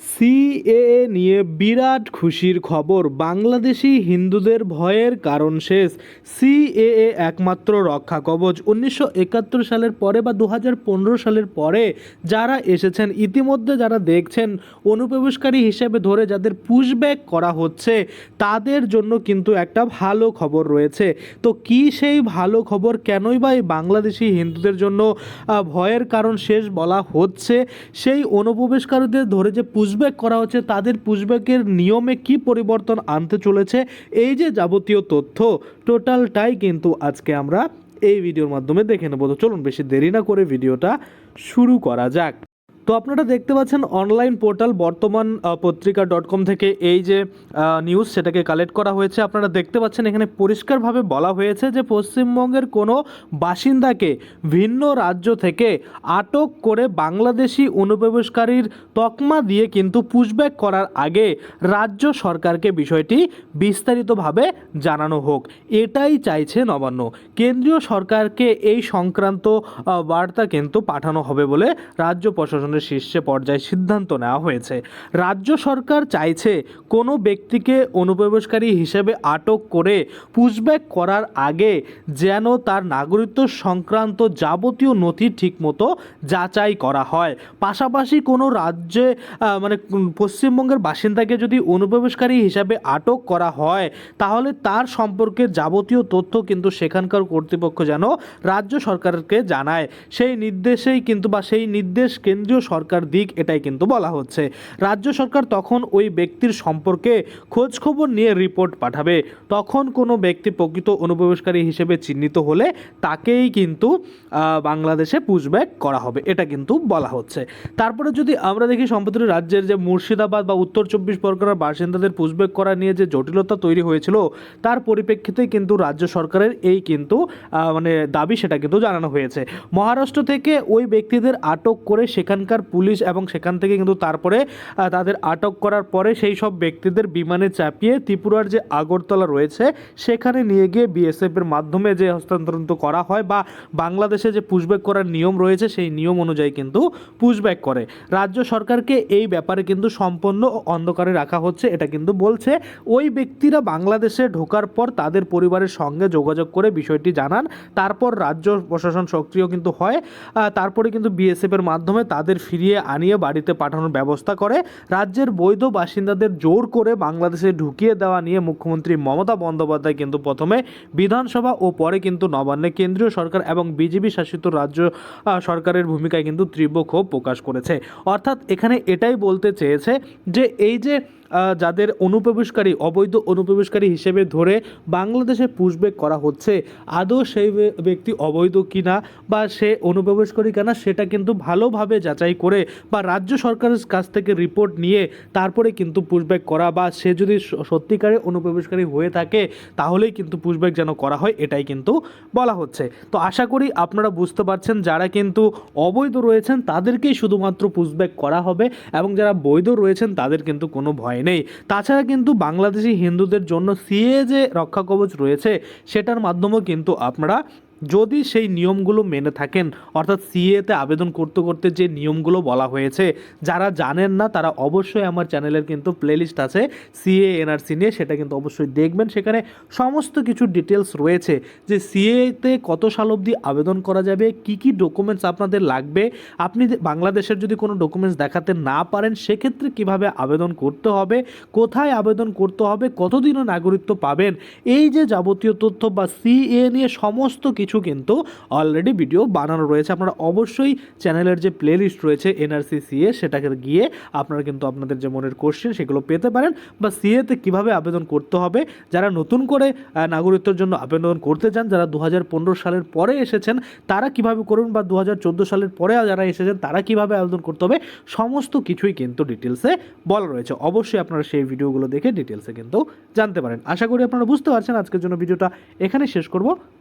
CAA নিয়ে বিরাট খুশির খবর। বাংলাদেশি হিন্দুদের ভয়ের কারণ শেষ। সিএএ একমাত্র রক্ষা কবচ। উনিশশো একাত্তর সালের পরে বা দু হাজার পনেরো সালের পরে যারা এসেছেন, ইতিমধ্যে যারা দেখছেন, অনুপ্রবেশকারী হিসেবে ধরে যাদের পুশব্যাক করা হচ্ছে, তাদের জন্য কিন্তু একটা ভালো খবর রয়েছে। তো কি সেই ভালো খবর? কেনই বা এই বাংলাদেশি হিন্দুদের জন্য ভয়ের কারণ শেষ বলা হচ্ছে? সেই অনুপ্রবেশকারীদের ধরে যে পুশব্যাক করা হচ্ছে, তাদের পুশব্যাকের নিয়মে কি পরিবর্তন আনতে চলেছে, এই যে যাবতীয় তথ্য টোটালটাই কিন্তু আজকে আমরা এই ভিডিওর মাধ্যমে দেখে নেব। তো চলুন বেশি দেরি না করে ভিডিওটা শুরু করা যাক। তো আপনারা দেখতে পাচ্ছেন অনলাইন পোর্টাল বর্তমান পত্রিকা ডট কম থেকে এই যে নিউজ সেটাকে কালেক্ট করা হয়েছে। আপনারা দেখতে পাচ্ছেন এখানে পরিষ্কারভাবে বলা হয়েছে যে পশ্চিমবঙ্গের কোনো বাসিন্দাকে ভিন্ন রাজ্য থেকে আটক করে বাংলাদেশি অনুপ্রবেশকারীর তকমা দিয়ে কিন্তু পুশব্যাক করার আগে রাজ্য সরকারকে বিষয়টি বিস্তারিতভাবে জানানো হোক। এটাই চাইছে নবান্ন। কেন্দ্রীয় সরকারকে এই সংক্রান্ত বার্তা কিন্তু পাঠানো হবে বলে রাজ্য প্রশাসনের শীর্ষে পর্যায়ে সিদ্ধান্ত নেওয়া হয়েছে। রাজ্য সরকার চাইছে কোনো ব্যক্তিকে অনুপ্রবেশকারী হিসেবে আটক করে পুশব্যাক করার আগে যেন তার নাগরিকত্ব সংক্রান্ত যাবতীয় নথি ঠিকমতো যাচাই করা হয়। পাশাপাশি কোনো রাজ্যে মানে পশ্চিমবঙ্গের বাসিন্দাকে যদি অনুপ্রবেশকারী হিসাবে আটক করা হয়, তাহলে তার সম্পর্কে যাবতীয় তথ্য কিন্তু সেখানকার কর্তৃপক্ষ যেন রাজ্য সরকারকে জানায়। সেই নির্দেশেই কিন্তু বা সেই নির্দেশ কেন্দ্রীয় সরকার দিক এটাই কিন্তু বলা হচ্ছে। রাজ্য সরকার তখন ওই ব্যক্তির সম্পর্কে খোঁজ খবর নিয়ে রিপোর্ট পাঠাবে। তখন কোনো ব্যক্তি প্রকৃত অনুপ্রবেশকারী হিসেবে চিহ্নিত হলে তাকেই কিন্তু বাংলাদেশে পুশব্যাক করা হবে। এটা কিন্তু বলা হচ্ছে। তারপরে যদি আমরা দেখি সম্প্রতি রাজ্যের যে মুর্শিদাবাদ বা উত্তর চব্বিশ পরগনার বাসিন্দাদের পুশব্যাক করা নিয়ে যে জটিলতা তৈরি হয়েছিল, তার পরিপ্রেক্ষিতে কিন্তু রাজ্য সরকারের এই কিন্তু মানে দাবি সেটা কিন্তু জানানো হয়েছে। মহারাষ্ট্র থেকে ওই ব্যক্তিদের আটক করে সেখানকার পুলিশ এবং সেখান থেকে কিন্তু তারপরে তাদের আটক করার পরে সেই সব ব্যক্তিদের বিমানে চাপিয়ে ত্রিপুরার যে আগরতলা রয়েছে, সেখানে নিয়ে গিয়ে বিএসএফ এর মাধ্যমে যে হস্তান্তরণ করা হয় বা বাংলাদেশে যে পুশব্যাক করার নিয়ম রয়েছে, সেই নিয়ম অনুযায়ী কিন্তু পুশব্যাক করে। রাজ্য সরকারকে এই ব্যাপারে কিন্তু সম্পূর্ণ অন্ধকারে রাখা হচ্ছে, এটা কিন্তু বলছে। ওই ব্যক্তিরা বাংলাদেশে ঢোকার পর তাদের পরিবারের সঙ্গে যোগাযোগ করে বিষয়টি জানান। তারপর রাজ্য প্রশাসন সক্রিয় কিন্তু হয়। তারপরে কিন্তু বিএসএফ এর মাধ্যমে তাদের ফিরিয়ে আনিয়ে বাড়িতে পাঠানোর ব্যবস্থা করে রাজ্যের বৈধ বাসিন্দাদের জোর করে বাংলাদেশে ঢুকিয়ে দেওয়া নিয়ে মুখ্যমন্ত্রী মমতা বন্দ্যোপাধ্যায় কিন্তু প্রথমে বিধানসভা ও পরে কিন্তু নবান্নে কেন্দ্রীয় সরকার এবং বিজেপি শাসিত রাজ্য সরকারের ভূমিকায় কিন্তু তীব্র ক্ষোভ প্রকাশ করেছে। অর্থাৎ এখানে এটাই বলতে চেয়েছে যে এই যে যাদের অনুপ্রবেশকারী, অবৈধ অনুপ্রবেশকারী হিসেবে ধরে বাংলাদেশে পুশব্যাক করা হচ্ছে, আদৌ সেই ব্যক্তি অবৈধ কিনা বা সে অনুপ্রবেশকারী কিনা সেটা কিন্তু ভালোভাবে যাচাই করে বা রাজ্য সরকারের কাছ থেকে রিপোর্ট নিয়ে তারপরে কিন্তু পুশব্যাক করা বা সে যদি সত্যিকারে অনুপ্রবেশকারী হয়ে থাকে, তাহলেই কিন্তু পুশব্যাক যেন করা হয়, এটাই কিন্তু বলা হচ্ছে। তো আশা করি আপনারা বুঝতে পারছেন, যারা কিন্তু অবৈধ রয়েছেন, তাদেরকেই শুধুমাত্র পুশব্যাক করা হবে এবং যারা বৈধ রয়েছেন, তাদের কিন্তু কোনো ভয় নেই। তাছাড়া কিন্তু বাংলাদেশি হিন্দুদের জন্য সিএ যে রক্ষা কবচ রয়েছে, সেটার মাধ্যমেও কিন্তু আপনারা যদি সেই নিয়মগুলো মেনে থাকেন, অর্থাৎ সিএতে আবেদন করতে করতে যে নিয়মগুলো বলা হয়েছে, যারা জানেন না তারা অবশ্যই আমার চ্যানেলের কিন্তু প্লেলিস্ট আছে সিএ এনআরসি নিয়ে, সেটা কিন্তু অবশ্যই দেখবেন। সেখানে সমস্ত কিছু ডিটেলস রয়েছে যে সিএতে কত সাল অবধি আবেদন করা যাবে, কি কি ডকুমেন্টস আপনাদের লাগবে। আপনি বাংলাদেশের যদি কোনো ডকুমেন্টস দেখাতে না পারেন, সেক্ষেত্রে কীভাবে আবেদন করতে হবে, কোথায় আবেদন করতে হবে, কতদিনও নাগরিকত্ব পাবেন, এই যে যাবতীয় তথ্য বা সিএ নিয়ে সমস্ত কিছু কিন্তু অলরেডি ভিডিও বানানো রয়েছে। আপনারা অবশ্যই চ্যানেলের যে প্লেলিস্ট রয়েছে এনআরসি সিএ সেটাকে গিয়ে আপনারা কিন্তু আপনাদের যে মনের কোশ্চেন সেগুলো পেতে পারেন বা সিএতে কীভাবে আবেদন করতে হবে, যারা নতুন করে নাগরিকত্বের জন্য আবেদন করতে চান, যারা দু হাজার পনেরো সালের পরে এসেছেন, তারা কীভাবে করুন বা দু হাজার চোদ্দ সালের পরে যারা এসেছেন, তারা কীভাবে আবেদন করতে হবে, সমস্ত কিছুই কিন্তু ডিটেলসে বলা রয়েছে। অবশ্যই আপনারা সেই ভিডিওগুলো দেখে ডিটেলসে কিন্তু জানতে পারেন। আশা করি আপনারা বুঝতে পারছেন। আজকের জন্য ভিডিওটা এখানে শেষ করব।